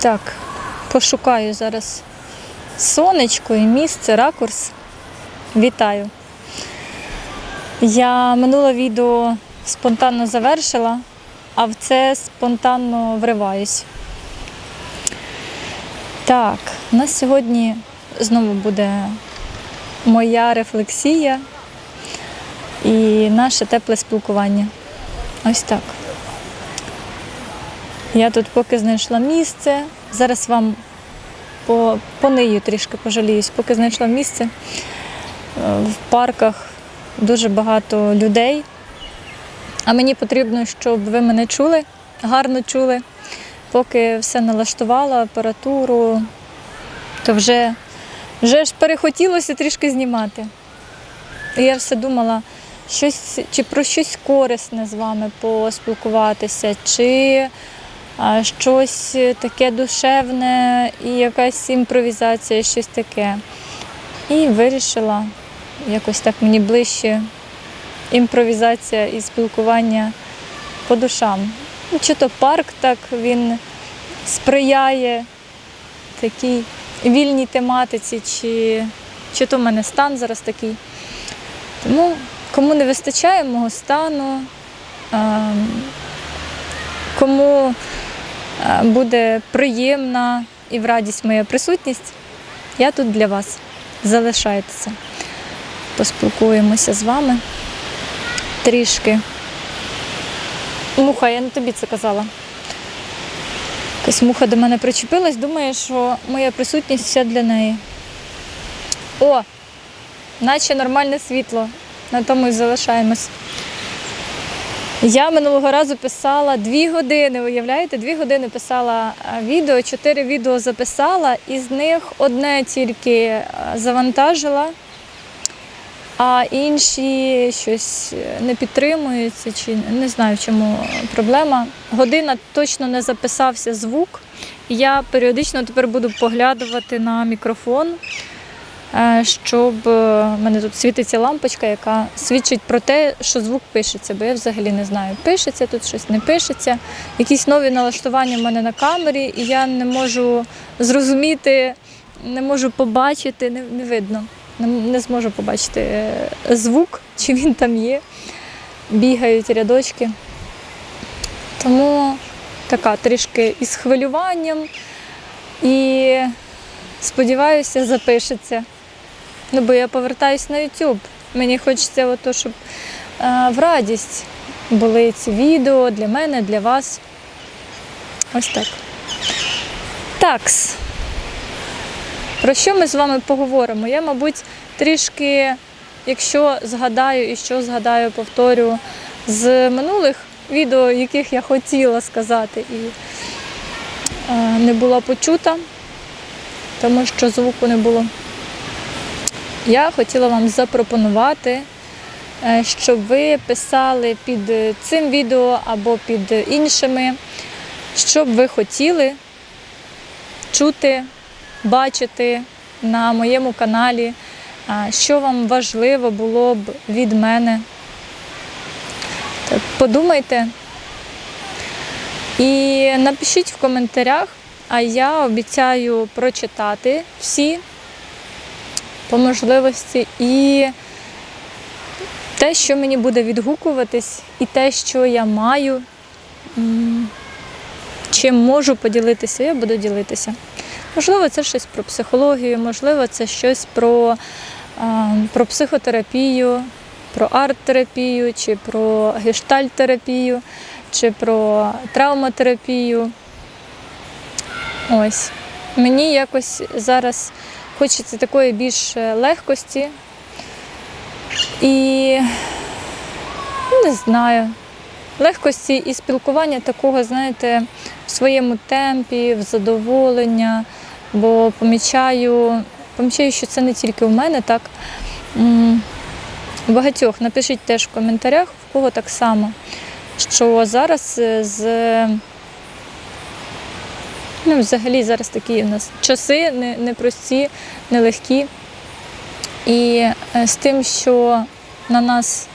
Так, пошукаю зараз сонечко і місце, ракурс. Вітаю. Я минуле відео спонтанно завершила, а в це спонтанно вриваюсь. Так, у нас сьогодні знову буде моя рефлексія і наше тепле спілкування. Ось так. Я тут поки знайшла місце. Зараз вам по, по нею трішки пожаліюсь, поки знайшла місце. Е, В парках дуже багато людей. А мені потрібно, щоб ви мене чули, гарно чули. Поки все налаштувала, апаратуру, то вже, вже ж перехотілося трішки знімати. І я все думала, щось, чи про щось корисне з вами поспілкуватися, чи щось таке душевне і якась імпровізація, щось таке. І вирішила якось так мені ближче імпровізація і спілкування по душам. Ну, Чи то парк так він сприяє такій вільній тематиці, чи, чи то в мене стан зараз такий. Тому кому не вистачає мого стану, ем, кому буде приємна і в радість моя присутність, я тут для вас. Залишайтеся. Поспілкуємося з вами трішки. Муха, я не тобі це казала. Якась муха до мене причепилась, думає, що моя присутність вся для неї. О, наче нормальне світло. На тому і залишаємось. Я минулого разу писала дві години, уявляєте, дві години писала відео, чотири відео записала, із них одне тільки завантажила, а інші щось не підтримуються, чи не знаю, в чому проблема. Година точно не записався звук. Я періодично тепер буду поглядувати на мікрофон, е, щоб е, в мене тут світиться лампочка, яка свідчить про те, що звук пишеться, бо я взагалі не знаю, пишеться тут щось, не пишеться. Якісь нові налаштування в мене на камері, і я не можу зрозуміти, не можу побачити, не, не видно. Не, не зможу побачити е, звук, чи він там є. Бігають рядочки. Тому така трішки із хвилюванням і сподіваюся, запишеться. Ну, бо я повертаюсь на YouTube. Мені хочеться, ото, щоб е, в радість були ці відео для мене, для вас. Ось так. Такс. Про що ми з вами поговоримо? Я, мабуть, трішки, якщо згадаю і що згадаю, повторю з минулих відео, яких я хотіла сказати, і е, не була почута, тому що звуку не було. Я хотіла вам запропонувати, е, щоб ви писали під цим відео або під іншими, що б ви хотіли чути, бачити на моєму каналі, що вам важливо було б від мене. Так, подумайте і напишіть в коментарях, а я обіцяю прочитати всі по можливості і те, що мені буде відгукуватись, і те, що я маю, чим можу поділитися, я буду ділитися. Можливо, це щось про психологію, можливо, це щось про, про психотерапію, про арт-терапію, чи про гештальт-терапію, чи про травматерапію. Ось. Мені якось зараз хочеться такої більш легкості. І ну, не знаю, легкості і спілкування такого, знаєте, в своєму темпі, в задоволення, бо помічаю, помічаю, що це не тільки у мене, так. У багатьох напишіть теж в коментарях, в кого так само, що зараз е, з ну, взагалі зараз такі у нас часи не- непрості, нелегкі. І е, з тим, що на нас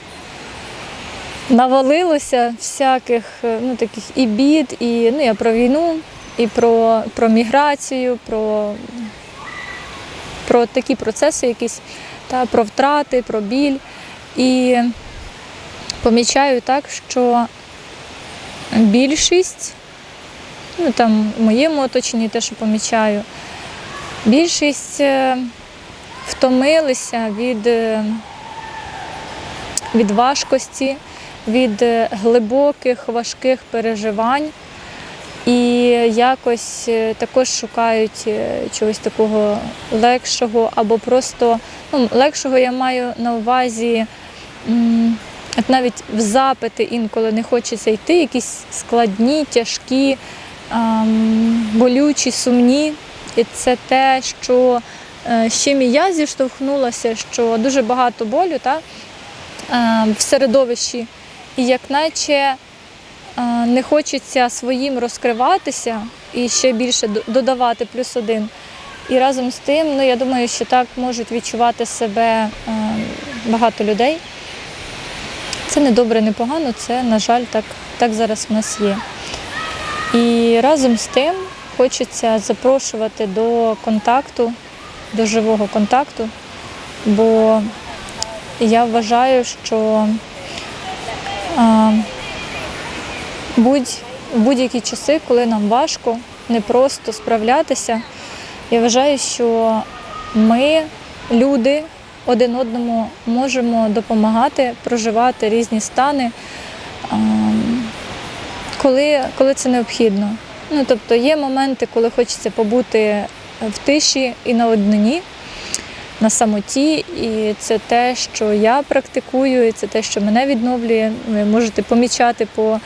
навалилося всяких е, ну, таких і бід, і ну, я про війну і про, про міграцію, про, про такі процеси якісь, та, про втрати, про біль. І помічаю так, що більшість, ну там в моєму оточенні те, що помічаю, більшість е, втомилися від, е, від важкості, від е, глибоких, важких переживань. І якось також шукають чогось такого легшого, або просто ну, легшого я маю на увазі. От навіть в запити інколи не хочеться йти, якісь складні, тяжкі, болючі, сумні. І це те, що е, з чим і я зіштовхнулася, що дуже багато болю та, е, в середовищі, і як наче е, не хочеться своїм розкриватися і ще більше додавати плюс один. І разом з тим, ну я думаю, що так можуть відчувати себе багато людей. Це не добре, не погано, це, на жаль, так, так зараз в нас є. І разом з тим хочеться запрошувати до контакту, до живого контакту, бо я вважаю, що а, будь, будь-які часи, коли нам важко, непросто справлятися, я вважаю, що ми, люди, один одному можемо допомагати проживати різні стани, ем, коли, коли це необхідно. Ну, тобто є моменти, коли хочеться побути в тиші і на однині, на самоті, і це те, що я практикую, і це те, що мене відновлює. Ви можете помічати по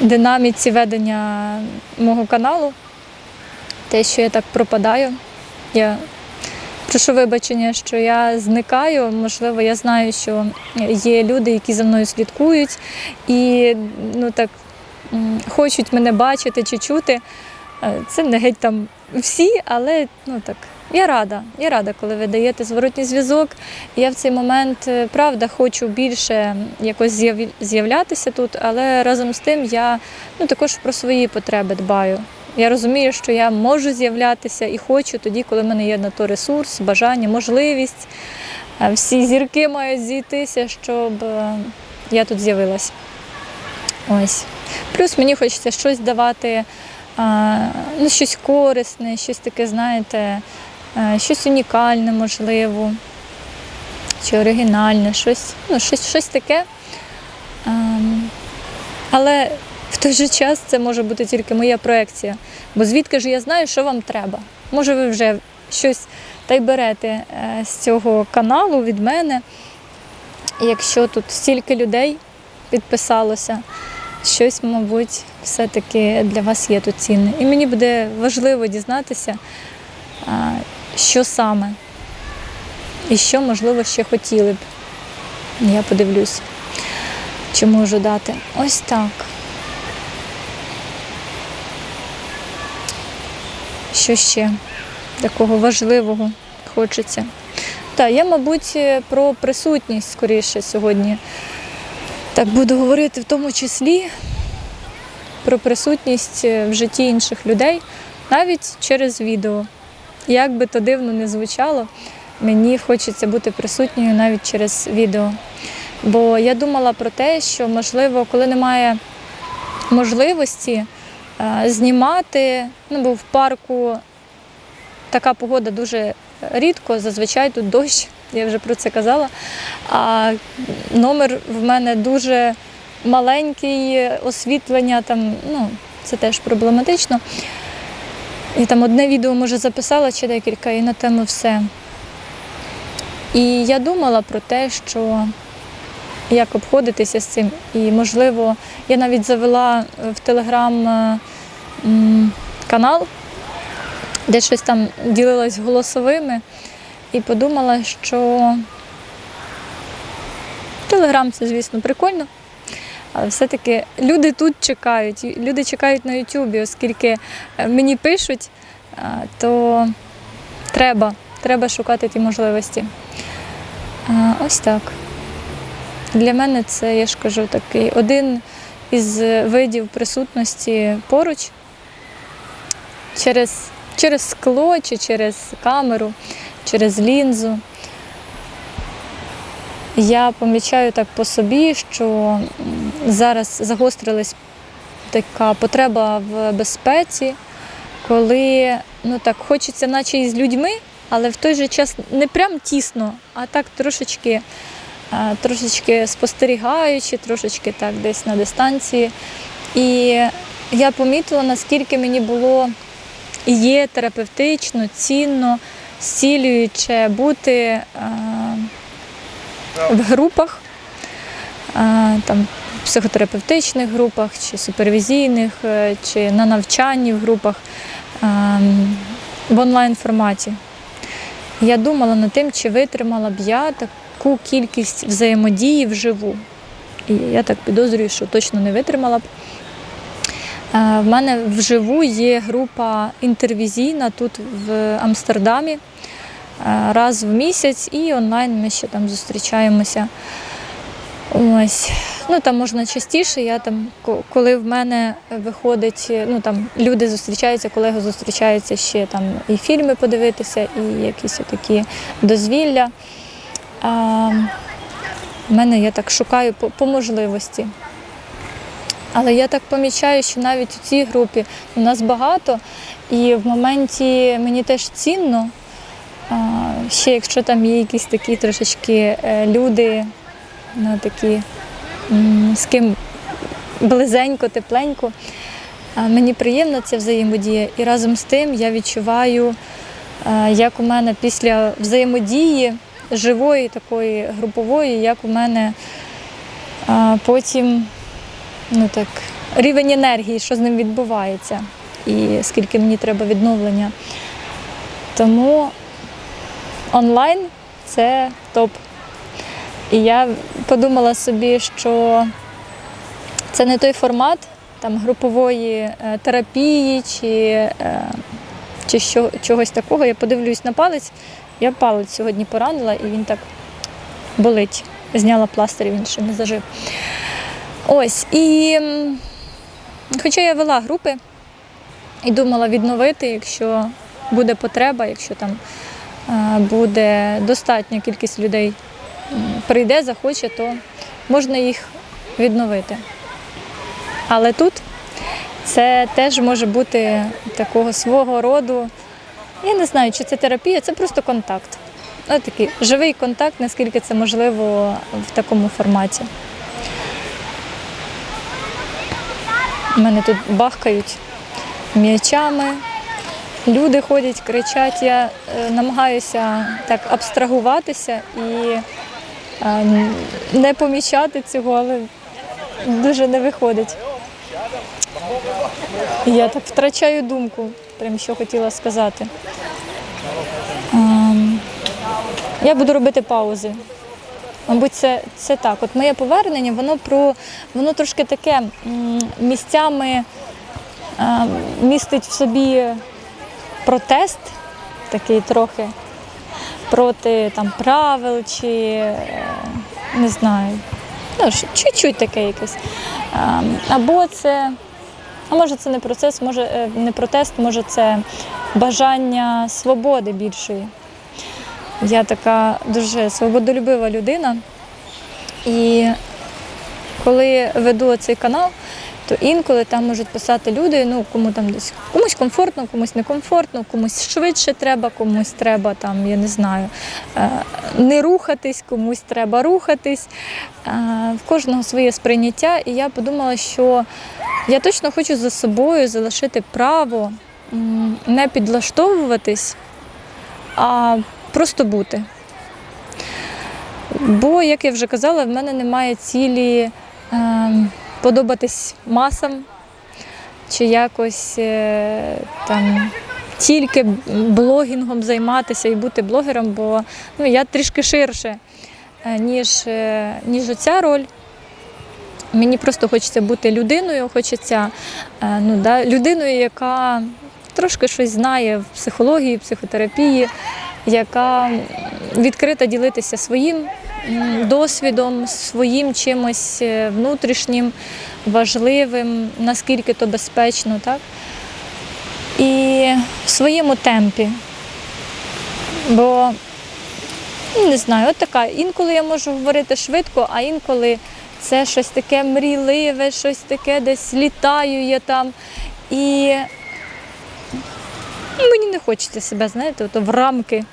динаміці ведення мого каналу, те, що я так пропадаю. Я Прошу вибачення, що я зникаю. Можливо, я знаю, що є люди, які за мною слідкують і ну так хочуть мене бачити чи чути. Е, Це не геть там всі, але ну так. Я рада. Я рада, коли ви даєте зворотній зв'язок. Я в цей момент е, правда хочу більше якось з'яв- з'являтися тут, але разом з тим я ну, також про свої потреби дбаю. Я розумію, що я можу з'являтися і хочу тоді, коли в мене є на то ресурс, бажання, можливість. Е, Всі зірки мають зійтися, щоб е, я тут з'явилась. Ось. Плюс мені хочеться щось давати, ну, щось корисне, щось таке, знаєте, е, щось унікальне, можливо, чи оригінальне, щось, ну, щось, щось таке. Ем, Але в той же час це може бути тільки моя проекція. Бо звідки ж я знаю, що вам треба? Може, ви вже щось та й берете е, з цього каналу від мене. Якщо тут стільки людей підписалося, щось, мабуть, все-таки для вас є тут цінне. І мені буде важливо дізнатися, що саме і що, можливо, ще хотіли б. Я подивлюсь, чи можу дати. Ось так. Що ще такого важливого хочеться? Так, я, мабуть, е, про присутність скоріше сьогодні. Так буду говорити в тому числі про присутність е, в житті інших людей, навіть через відео. Як би то дивно не звучало, мені хочеться бути присутньою навіть через відео. Бо я думала про те, що можливо, коли немає можливості знімати, ну бо в парку така погода дуже рідко, зазвичай тут дощ, я вже про це казала. А номер в мене дуже маленький, освітлення там, ну, це теж проблематично. І там одне відео, може, записала чи декілька, і на тему все. І я думала про те, що як обходитися з цим. І, можливо, я навіть завела в Телеграм е, канал, де щось там ділилась голосовими, і подумала, що Телеграм це, звісно, прикольно. Але все-таки люди тут чекають, люди чекають на Ютубі, оскільки е, мені пишуть, е, то треба, треба шукати ті можливості. Е, Ось так. Для мене це, я ж кажу, такий один із видів присутності поруч через, через скло чи через камеру, через лінзу. Я помічаю так по собі, що зараз загострилась така потреба в безпеці, коли ну так хочеться, наче і з людьми, але в той же час не прям тісно, а так трошечки, трошечки спостерігаючи, трошечки так десь на дистанції. І я помітила, наскільки мені було і є терапевтично, цінно, зцілююче бути в групах, а, там, психотерапевтичних групах, чи супервізійних, е, чи на навчанні в групах в онлайн форматі. Я думала над тим, чи витримала б я таку кількість взаємодії вживу. І я так підозрюю, що точно не витримала б. Е, В мене вживу є група інтервізійна тут в Амстердамі е, раз в місяць і онлайн ми ще там зустрічаємося. Ось. Ну там можна частіше. Я там, коли в мене виходить, ну там люди зустрічаються, колеги зустрічаються ще там і фільми подивитися, і якісь такі дозвілля. А, в мене я так шукаю по, по можливості. Але я так помічаю, що навіть у цій групі у нас багато, і в моменті мені теж цінно, а, ще якщо там є якісь такі трошечки е, люди, ну, такі, з ким близенько, тепленько, а, мені приємна ця взаємодія. І разом з тим я відчуваю, е, як у мене після взаємодії живої, такої групової, як у мене а, потім ну так, рівень енергії, що з ним відбувається, і скільки мені треба відновлення. Тому онлайн це топ. І я подумала собі, що це не той формат там, групової е, терапії чи, е, чи що, чогось такого. Я подивлюсь на палець. Я палець сьогодні поранила і він так болить. Зняла пластир, він ще не зажив. Ось. І хоча я вела групи і думала відновити, якщо буде потреба, якщо там е, буде достатня кількість людей прийде, захоче, то можна їх відновити. Але тут це теж може бути такого свого роду. Я не знаю, чи це терапія, це просто контакт. Ось такий живий контакт, наскільки це можливо в такому форматі. У мене тут бахкають м'ячами, люди ходять, кричать. Я е, намагаюся так абстрагуватися і е, не помічати цього, але дуже не виходить. Я так втрачаю думку, прям що хотіла сказати. Ем, Я буду робити паузи. Мабуть, це, це так. От моє повернення, воно про воно трошки таке місцями е, містить в собі протест, такий трохи проти там правил чи е, не знаю. Ну, чуть-чуть таке якесь. Е, Або це, а може це не процес, може е, не протест, може це бажання свободи більшої. Я така дуже свободолюбива людина. І коли веду цей канал, то інколи там можуть писати люди, ну кому там десь комусь комфортно, комусь некомфортно, комусь швидше треба, комусь треба там, я не знаю, е, не рухатись, комусь треба рухатись. Е, В кожного своє сприйняття. І я подумала, що я точно хочу за собою залишити право не підлаштовуватись, а просто бути. Бо, як я вже казала, в мене немає цілі е, подобатись масам чи якось е, там тільки блогінгом займатися і бути блогером, бо ну, я трішки ширше, е, ніж, е, ніж оця роль. Мені просто хочеться бути людиною, хочеться е, ну, да, людиною, яка трошки щось знає в психології, психотерапії, яка відкрита ділитися своїм досвідом, своїм чимось е, внутрішнім, важливим, наскільки то безпечно, так? І в своєму темпі. Бо ну, не знаю, от така. Інколи я можу говорити швидко, а інколи це щось таке мрійливе, щось таке десь літаю я там. І мені не хочеться себе, знаєте, от в рамки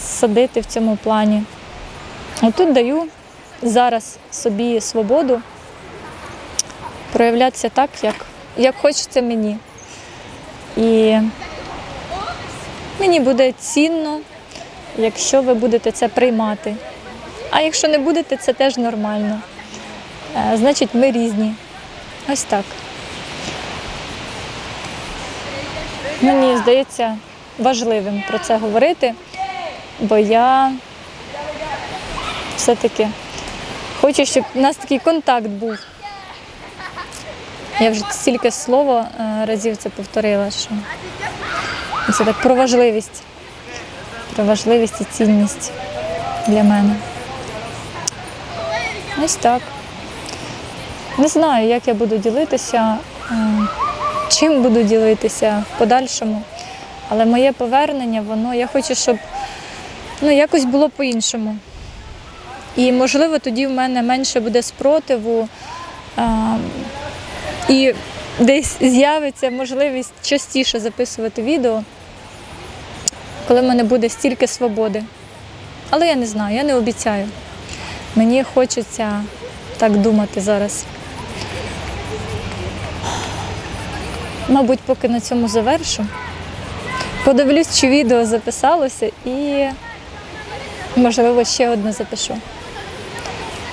садити в цьому плані. Отут даю зараз собі свободу проявлятися так, як, як хочеться мені. І мені буде цінно, якщо ви будете це приймати. А якщо не будете, це теж нормально. Е, Значить, ми різні. Ось так. Мені здається важливим про це говорити, бо я все-таки хочу, щоб у нас такий контакт був. Я вже стільки слово е, разів це повторила, що це так про важливість. Про важливість і цінність для мене. Ось так. Не знаю, як я буду ділитися, е, чим буду ділитися в подальшому. Але моє повернення, воно, я хочу, щоб ну, якось було по-іншому. І, можливо, тоді в мене менше буде спротиву. е, і десь з'явиться можливість частіше записувати відео, коли в мене буде стільки свободи. Але я не знаю, я не обіцяю. Мені хочеться так думати зараз. Мабуть, поки на цьому завершу. Подивлюсь, чи відео записалося і, можливо, ще одне запишу.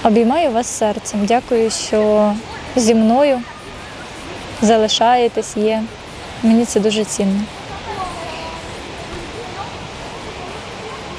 Обіймаю вас серцем. Дякую, що зі мною залишаєтесь, є. Мені це дуже цінно.